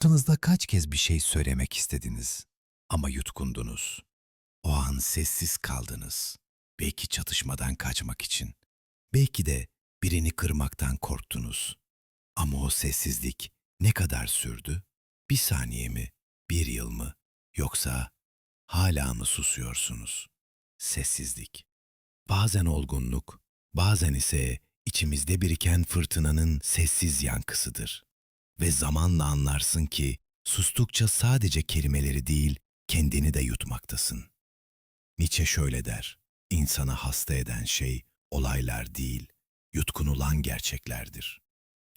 Hayatınızda kaç kez bir şey söylemek istediniz ama yutkundunuz? O an sessiz kaldınız. Belki çatışmadan kaçmak için. Belki de birini kırmaktan korktunuz. Ama o sessizlik ne kadar sürdü? Bir saniye mi? Bir yıl mı? Yoksa hala mı susuyorsunuz? Sessizlik. Bazen olgunluk, bazen ise içimizde biriken fırtınanın sessiz yankısıdır. Ve zamanla anlarsın ki sustukça sadece kelimeleri değil, kendini de yutmaktasın. Nietzsche şöyle der, insana hasta eden şey olaylar değil, yutkunulan gerçeklerdir.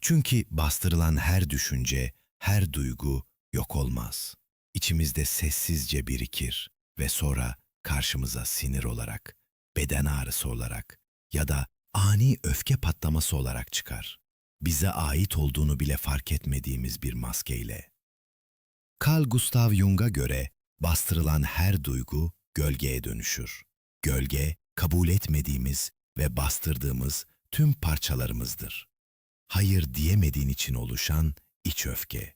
Çünkü bastırılan her düşünce, her duygu yok olmaz. İçimizde sessizce birikir ve sonra karşımıza sinir olarak, beden ağrısı olarak ya da ani öfke patlaması olarak çıkar. Bize ait olduğunu bile fark etmediğimiz bir maskeyle. Carl Gustav Jung'a göre bastırılan her duygu gölgeye dönüşür. Gölge, kabul etmediğimiz ve bastırdığımız tüm parçalarımızdır. Hayır diyemediğin için oluşan iç öfke.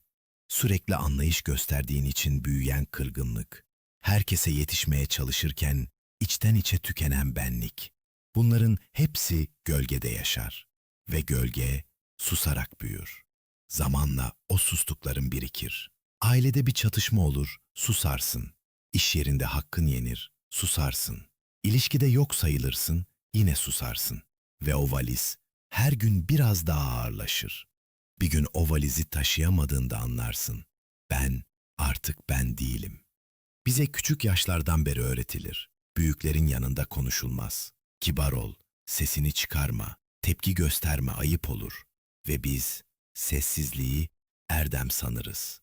Sürekli anlayış gösterdiğin için büyüyen kırgınlık. Herkese yetişmeye çalışırken içten içe tükenen benlik. Bunların hepsi gölgede yaşar. Ve gölge susarak büyür. Zamanla o sustukların birikir. Ailede bir çatışma olur, susarsın. İş yerinde hakkın yenir, susarsın. İlişkide yok sayılırsın, yine susarsın. Ve o valiz her gün biraz daha ağırlaşır. Bir gün o valizi taşıyamadığında anlarsın. Ben artık ben değilim. Bize küçük yaşlardan beri öğretilir. Büyüklerin yanında konuşulmaz. Kibar ol, sesini çıkarma, tepki gösterme ayıp olur. Ve biz sessizliği erdem sanırız.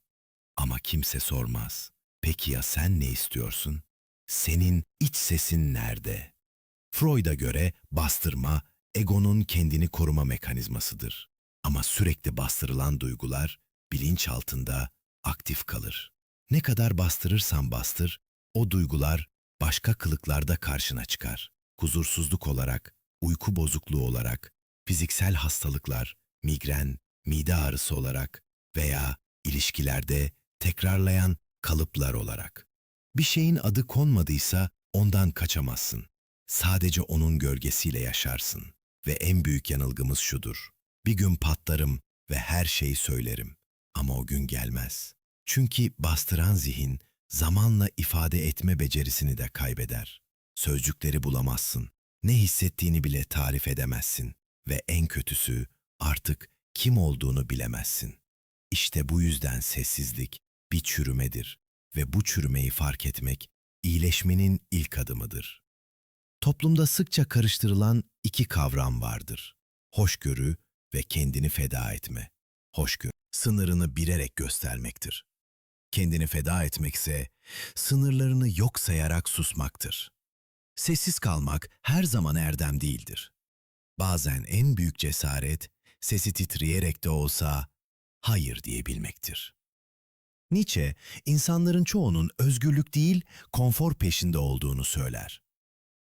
Ama kimse sormaz. Peki ya sen ne istiyorsun? Senin iç sesin nerede? Freud'a göre bastırma, egonun kendini koruma mekanizmasıdır. Ama sürekli bastırılan duygular bilinç altında aktif kalır. Ne kadar bastırırsan bastır, o duygular başka kılıklarda karşına çıkar. Huzursuzluk olarak, uyku bozukluğu olarak, fiziksel hastalıklar, migren, mide ağrısı olarak veya ilişkilerde tekrarlayan kalıplar olarak. Bir şeyin adı konmadıysa ondan kaçamazsın. Sadece onun gölgesiyle yaşarsın. Ve en büyük yanılgımız şudur. Bir gün patlarım ve her şeyi söylerim. Ama o gün gelmez. Çünkü bastıran zihin zamanla ifade etme becerisini de kaybeder. Sözcükleri bulamazsın. Ne hissettiğini bile tarif edemezsin. Ve en kötüsü artık kim olduğunu bilemezsin. İşte bu yüzden sessizlik bir çürümedir ve bu çürümeyi fark etmek iyileşmenin ilk adımıdır. Toplumda sıkça karıştırılan iki kavram vardır. Hoşgörü ve kendini feda etme. Hoşgörü, sınırını bilerek göstermektir. Kendini feda etmekse, sınırlarını yok sayarak susmaktır. Sessiz kalmak her zaman erdem değildir. Bazen en büyük cesaret, sesi titreyerek de olsa hayır diyebilmektir. Nietzsche, insanların çoğunun özgürlük değil, konfor peşinde olduğunu söyler.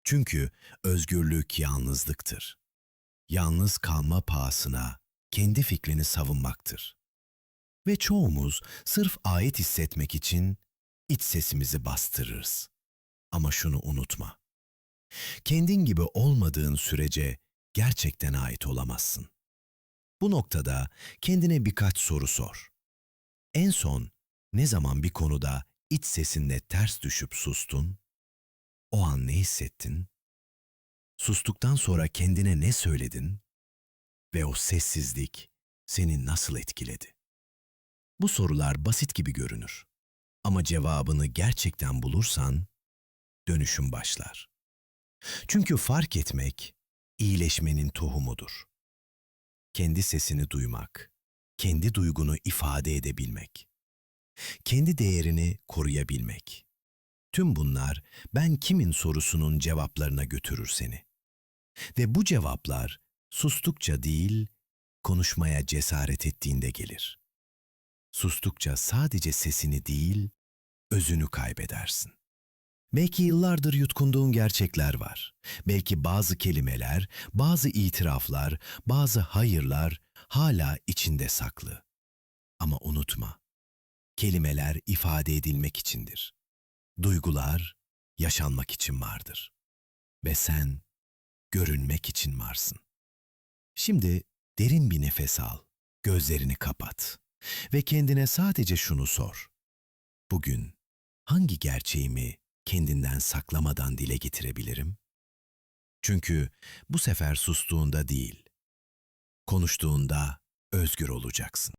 Çünkü özgürlük yalnızlıktır. Yalnız kalma pahasına kendi fikrini savunmaktır. Ve çoğumuz sırf ait hissetmek için iç sesimizi bastırırız. Ama şunu unutma. Kendin gibi olmadığın sürece gerçekten ait olamazsın. Bu noktada kendine birkaç soru sor. En son ne zaman bir konuda iç sesinle ters düşüp sustun? O an ne hissettin? Sustuktan sonra kendine ne söyledin? Ve o sessizlik seni nasıl etkiledi? Bu sorular basit gibi görünür. Ama cevabını gerçekten bulursan dönüşüm başlar. Çünkü fark etmek iyileşmenin tohumudur. Kendi sesini duymak, kendi duygunu ifade edebilmek, kendi değerini koruyabilmek. Tüm bunlar ben kimin sorusunun cevaplarına götürür seni. Ve bu cevaplar sustukça değil, konuşmaya cesaret ettiğinde gelir. Sustukça sadece sesini değil, özünü kaybedersin. Belki yıllardır yutkunduğun gerçekler var. Belki bazı kelimeler, bazı itiraflar, bazı hayırlar hala içinde saklı. Ama unutma, Kelimeler ifade edilmek içindir. Duygular yaşanmak için vardır. Ve sen görünmek için varsın. Şimdi derin bir nefes al, gözlerini kapat ve kendine sadece şunu sor. Bugün hangi gerçeğimi kendinden saklamadan dile getirebilirim? Çünkü bu sefer sustuğunda değil, konuştuğunda özgür olacaksın.